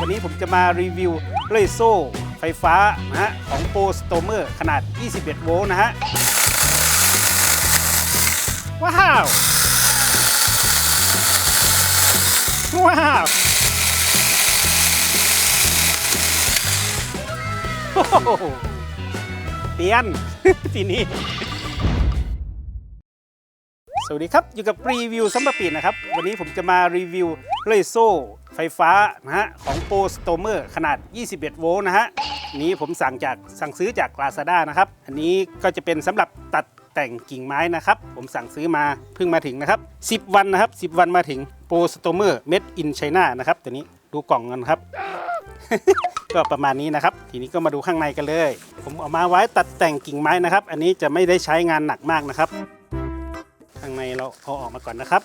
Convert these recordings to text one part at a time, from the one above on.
วันนี้ผมจะมารีวิวเลื่อยโซ่ไฟฟ้านะฮะของโปรสโตเมอร์ขนาด 21 โวลต์นะฮะ ว้าว ว้าวเปลี่ยน ทีนี้ สวัสดีครับ อยู่กับรีวิวซัมปปีนะครับ วันนี้ผมจะมารีวิวเล่ยโซ่ไฟฟ้านะฮะของโปรสโตเมอร์ขนาด 21 โวลต์นะฮะนี้ผมสั่งจากสั่งซื้อจาก Lazada นะครับ อันนี้ก็จะเป็นสำหรับตัดแต่งกิ่งไม้นะครับ ผมสั่งซื้อมาเพิ่งมาถึงนะครับ 10 วันนะครับ 10 วันมาถึงโปรสโตเมอร์เม็ดอินไชน่านะครับตัวนี้ดูกล่องกันครับ ก็ประมาณนี้นะครับ ทีนี้ก็มาดูข้างในกันเลย ผมเอามาไว้ตัดแต่งกิ่งไม้นะครับ อันนี้จะไม่ได้ใช้งานหนักมากนะครับ ข้างในเราเอาออกมาก่อนนะครับ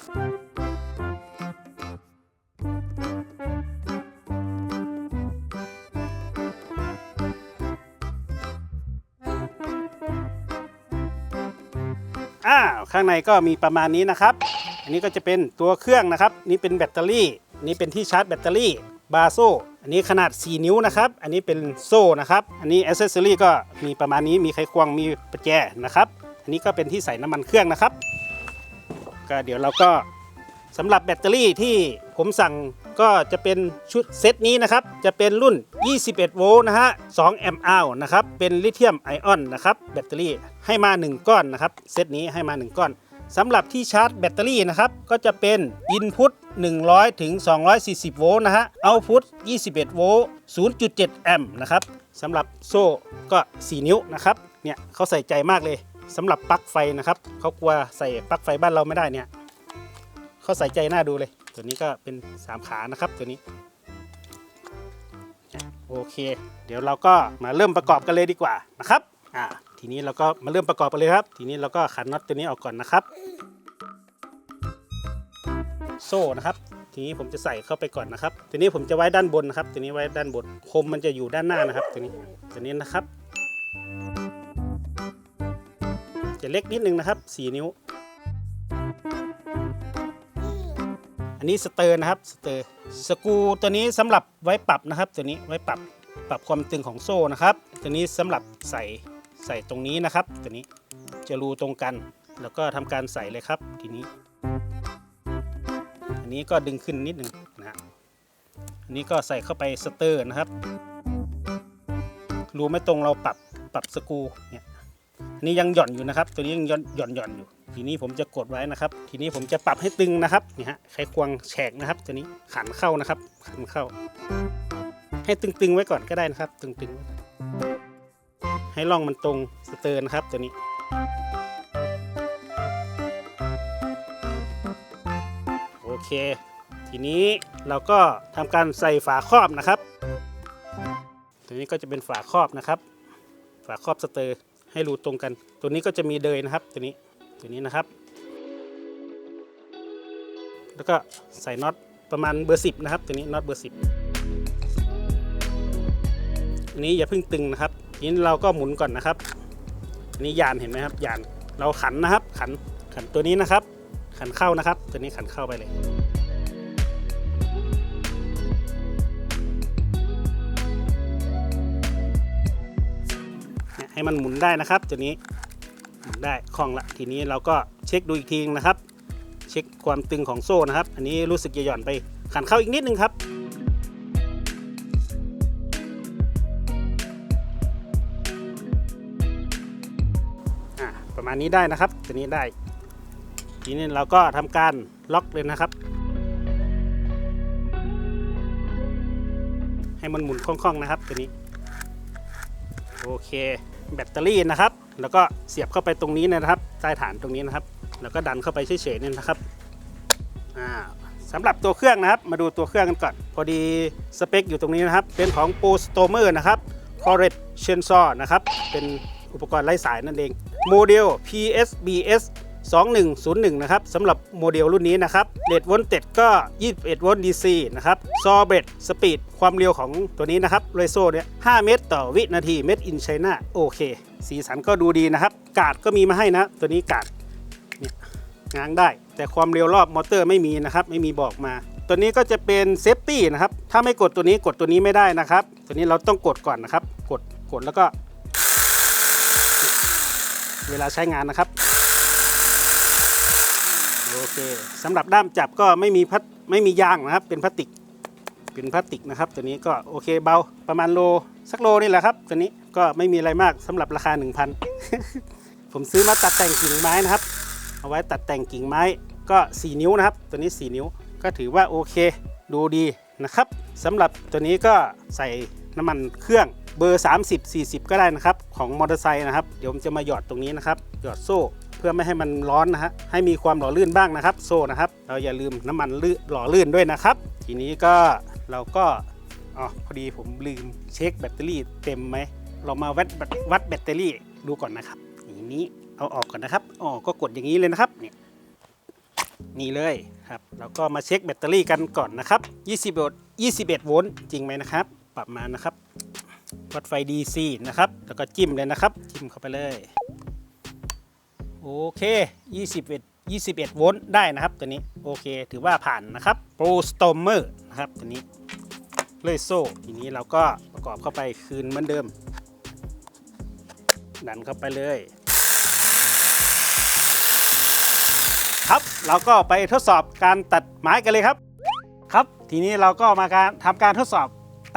อ้าวข้างในก็มีประมาณนี้นะครับ อันนี้ก็จะเป็นตัวเครื่องนะครับ นี่เป็นแบตเตอรี่ นี่เป็นที่ชาร์จแบตเตอรี่บาโซอันนี้ขนาด 4 นิ้วนะครับ อันนี้เป็นโซ่นะครับ อันนี้อ c เซสซอรี่ก็มีประมาณนี้ มีไขควง มีประแจนะครับ อันนี้ก็เป็นที่ใส่น้ำมันเครื่องนะครับ ก็เดี๋ยวเราก็สำหรับแบตเตอรี่ที่ผมสั่งก็จะเป็นชุดเซตนี้นะครับ จะเป็นรุ่น 21 โวลต์นะฮะ 2 แอมป์อาวนะครับ เป็นลิเธียมไอออนนะครับ แบตเตอรี่ให้มา 1 ก้อนนะครับ เซตนี้ให้มา 1 ก้อนสำหรับที่ชาร์จแบตเตอรี่นะครับ ก็จะเป็น Input 100 ถึง 240 โวลต์นะฮะ Output 21 โวลต์ 0.7 แอมป์นะครับสำหรับโซ่ก็ 4 นิ้วนะครับ เนี่ยเขาใส่ใจมากเลย สำหรับปลั๊กไฟนะครับเขากลัวใส่ปลั๊กไฟบ้านเราไม่ได้เนี่ยเขาใส่ใจน่าดูเลย ตัวนี้ก็เป็น 3 ขานะครับตัวนี้โอเค เดี๋ยวเราก็มาเริ่มประกอบกันเลยดีกว่านะครับอ่าทีนี้เราก็มาเริ่มประกอบกันเลยครับ ทีนี้เราก็ขันน็อตตัวนี้ออกก่อนนะครับ โซ่นะครับ ทีนี้ผมจะใส่เข้าไปก่อนนะครับ ทีนี้ผมจะไว้ด้านบนนะครับตัวนี้ไว้ด้านบนคมมันจะอยู่ด้านหน้านะครับ ตัวนี้ตัวนี้นะครับ จะเล็กนิดนึงนะครับ 4 นิ้ว อันนี้สเตอร์นะครับสเตอร์สกูตัวนี้สำหรับไว้ปรับนะครับ ตัวนี้ไว้ปรับปรับความตึงของโซ่นะครับ ตัวนี้สำหรับใส่ใส่ตรงนี้นะครับ ตัวนี้จะรูตรงกัน แล้วก็ทำการใส่เลยครับทีนี้ อันนี้ก็ดึงขึ้นนิดหนึ่งนะฮะอันนี้ก็ใส่เข้าไปสเตอร์นะครับรูไม่ตรงเราปรับปรับสกูเนี่ย นนี้ยังหย่อนอยู่นะครับ ตัวนี้ยังหย่อนหย่อนหย่อนอยู่ ทีนี้ผมจะกดไว้นะครับ ทีนี้ผมจะปรับให้ตึงนะครับนี่ฮะไขควงแฉกนะครับ ตัวนี้ขันเข้านะครับ ขันเข้า ให้ตึงๆไว้ก่อนก็ได้นะครับ ตึงๆ ให้ร่องมันตรงสเตอร์นะครับ ตัวนี้โอเค ทีนี้เราก็ทำการใส่ฝาครอบนะครับ ตัวนี้ก็จะเป็นฝาครอบนะครับ ฝาครอบสเตอร์ ให้รูตรงกัน ตัวนี้ก็จะมีเดยนะครับ ตัวนี้ตัวนี้นะครับ แล้วก็ใส่น็อตประมาณเบอร์สิบนะครับ ตัวนี้น็อตเบอร์สิบอันนี้อย่าเพิ่งตึงนะครับทีนี้เราก็หมุนก่อนนะครับ อันนี้ยานเห็นไหมครับยานเราขันนะครับ ขันขันตัวนี้นะครับ ขันเข้านะครับ ตัวนี้ขันเข้าไปเลย ให้มันหมุนได้นะครับตัวนี้หมุนได้คล่องละทีนี้เราก็เช็คดูอีกทีนะครับ เช็คความตึงของโซ่นะครับ อันนี้รู้สึกจะหย่อนไปขันเข้าอีกนิดนึงครับอะประมาณนี้ได้นะครับตัวนี้ได้ทีนี้เราก็ทำการล็อกเลยนะครับ ให้มันหมุนคล่องๆนะครับตัวนี้ โอเค แบตเตอรี่นะครับ แล้วก็เสียบเข้าไปตรงนี้นะครับใต้ฐานตรงนี้นะครับ แล้วก็ดันเข้าไปเฉยๆนี่นะครับอ่าสำหรับตัวเครื่องนะครับ มาดูตัวเครื่องกันก่อน พอดีสเปคอยู่ตรงนี้นะครับ เป็นของ p o s t o m e r นะครับ c o r r e t Sensor นะครับ เป็นอุปกรณ์ไร้สายนั่นเองโมเดล PSBS 2101 นะครับสำหรับโมเดลรุ่นนี้นะครับเรทโวลต์เต็ดก็ 21 โวลต์ DC นะครับซอเบรดสปีดความเร็วของตัวนี้นะครับเรโซเนี่ย 5 เมตรต่อวินาทีเมตรอินไชน่าโอเค สีสันก็ดูดีนะครับ กาดก็มีมาให้นะ ตัวนี้กาดเนี่ยง้างได้ แต่ความเร็วรอบมอเตอร์ไม่มีนะครับ ไม่มีบอกมา ตัวนี้ก็จะเป็นเซฟตี้นะครับ ถ้าไม่กดตัวนี้กดตัวนี้ไม่ได้นะครับ ตัวนี้เราต้องกดก่อนนะครับ กดกดแล้วก็ เวลาใช้งานนะครับ โอเคสำหรับด้ามจับก็ไม่มีพัดไม่มียางนะครับ เป็นพลาสติก เป็นพลาสติกนะครับ ตัวนี้ก็โอเคเบาประมาณโลสักโลนี่แหละครับ ตัวนี้ก็ไม่มีอะไรมากสำหรับราคา 1,000 ผมซื้อมาตัดแต่งกิ่งไม้นะครับ เอาไว้ตัดแต่งกิ่งไม้ก็ 4 นิ้วนะครับ ตัวนี้ 4 นิ้วก็ถือว่าโอเคดูดีนะครับสำหรับตัวนี้ก็ใส่น้ำมันเครื่องเบอร์ 30 40 ก็ได้นะครับ ของมอเตอร์ไซค์นะครับ เดี๋ยวผมจะมาหยอดตรงนี้นะครับ หยอดโซ่ เพื่อไม่ให้มันร้อนนะฮะให้มีความหล่อลื่นบ้างนะครับ โซ่นะครับ เราอย่าลืมน้ำมันลื่นหล่อลื่นด้วยนะครับ ทีนี้ก็เราก็อ๋อพอดีผมลืมเช็คแบตเตอรี่เต็มไหมเรามาวัดวัดแบตเตอรี่ดูก่อนนะครับอย่างนี้เอาออกก่อนนะครับอ๋อก็กดอย่างนี้เลยนะครับเนี่ยนี่เลยครับเราก็มาเช็คแบตเตอรี่กันก่อนนะครับ20โวลต์21 โวลต์จริงไหมนะครับ ปรับมานะครับ วัดไฟ DC นะครับ แล้วก็จิ้มเลยนะครับ จิ้มเข้าไปเลย โอเค21 21 โวลต์ได้นะครับตัวนี้ โอเค ถือว่าผ่านนะครับ Pro Stormer นะครับตัวนี้เลยโซ่ทีนี้เราก็ประกอบเข้าไปคืนเหมือนเดิม ดันเข้าไปเลย ครับเราก็ไปทดสอบการตัดไม้กันเลยครับ ครับ ทีนี้เราก็มาการทำการทดสอบ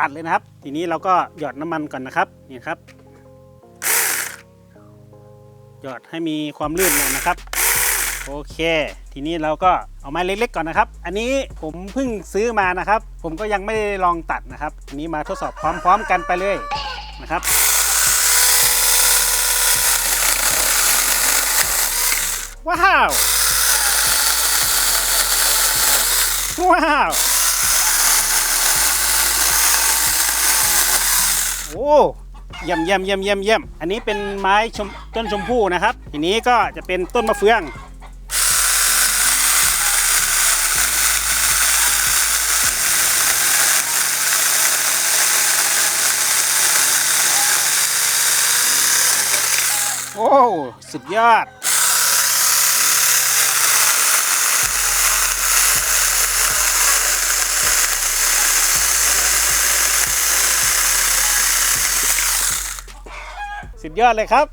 ตัดเลยนะครับ ทีนี้เราก็หยอดน้ำมันก่อนนะครับนี่ครับ หยอดให้มีความลื่นหน่อยนะครับ โอเค ทีนี้เราก็เอาไม้เล็ก ๆ ก่อนนะครับ อันนี้ผมเพิ่งซื้อมานะครับ ผมก็ยังไม่ได้ลองตัดนะครับอันนี้มาทดสอบพร้อม ๆ กันไปเลยนะครับว้าว ว้าว โอ้ เยี่ยมเยี่ยมเยี่ยมเยี่ยมเยี่ยมอันนี้เป็นไม้ชมต้นชมพู่นะครับ ทีนี้ก็จะเป็นต้นมะเฟือง โอ้ สุดยอด สุดยอดเลยครับ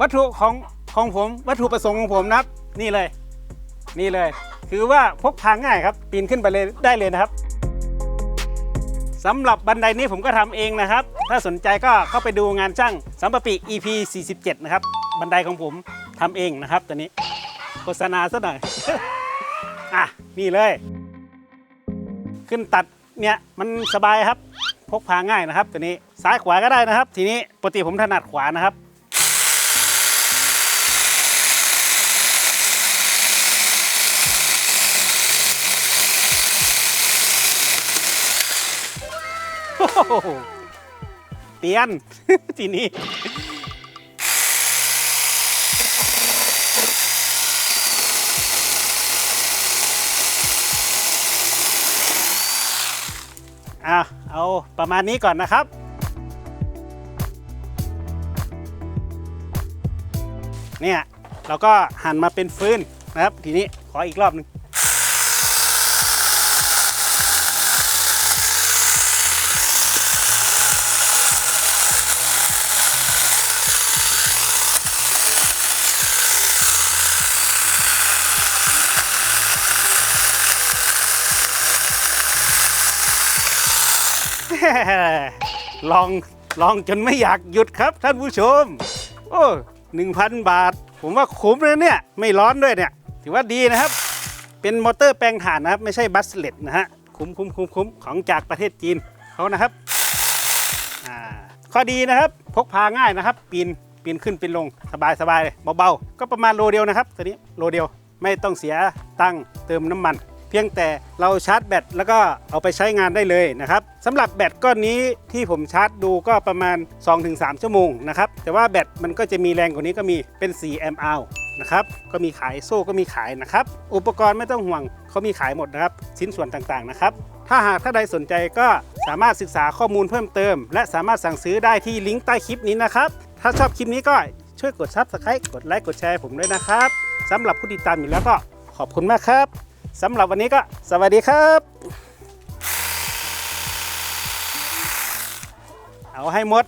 วัตถุของของผมวัตถุประสงค์ของผมนะครับ นี่เลย นี่เลย คือว่าพกพาง่ายครับปีนขึ้นไปเลยได้เลยนะครับสำหรับบันไดนี้ผมก็ทำเองนะครับ ถ้าสนใจก็เข้าไปดูงานช่างสัมปปี EP 47 นะครับ บันไดของผมทำเองนะครับตัวนี้โฆษณาซะหน่อย อะ นี่เลย ขึ้นตัดเนี่ยมันสบายครับ พกพาง่ายนะครับตัวนี้ ซ้ายขวาก็ได้นะครับ ทีนี้ปกติผมถนัดขวานะครับโอ้โหเตียนทีนี้อะเอาประมาณนี้ก่อนนะครับ เนี่ยเราก็หั่นมาเป็นฟืนนะครับ ทีนี้ขออีกรอบหนึ่งลองลองจนไม่อยากหยุดครับท่านผู้ชม โอ้ หนึ่งพันบาท ผมว่าคุ้มเลยเนี่ย ไม่ร้อนด้วยเนี่ย ถือว่าดีนะครับ เป็นมอเตอร์แปลงถ่านนะครับ ไม่ใช่บัสเลตนะฮะ คุ้มคุ้มคุ้มคุ้มของจากประเทศจีนเขานะครับ ข้อดีนะครับ พกพาง่ายนะครับ ปีนปีนขึ้นปีนลงสบายสบายเบาๆ ก็ประมาณโลเดียวนะครับตัวนี้โลเดียวไม่ต้องเสียตังค์เติมน้ำมัน พียงแต่เราชาร์จแบตแล้วก็เอาไปใช้งานได้เลยนะครับสำหรับแบตก้อนนี้ที่ผมชาร์จดูก็ประมาณ 2-3 ชั่วโมงนะครับแต่ว่าแบตมันก็จะมีแรงกว่านี้ก็มีเป็น 4 แอมป์อนะครับก็มีขายโซ่ก็มีขายนะครับ อุปกรณ์ไม่ต้องห่วงเขามีขายหมดนะครับ ชิ้นส่วนต่างๆนะครับ ถ้าหากถ้าใดสนใจก็สามารถศึกษาข้อมูลเพิ่มเติม และสามารถสั่งซื้อได้ที่ลิงก์ใต้คลิปนี้นะครับ ถ้าชอบคลิปนี้ก็ช่วยกด Subscribe กดไลค์กดแชร์ผมด้วยนะครับสำหรับผู้ติดตามอยู่แล้วก็ขอบคุณมากครับ สำหรับวันนี้ก็สวัสดีครับ เอาให้หมด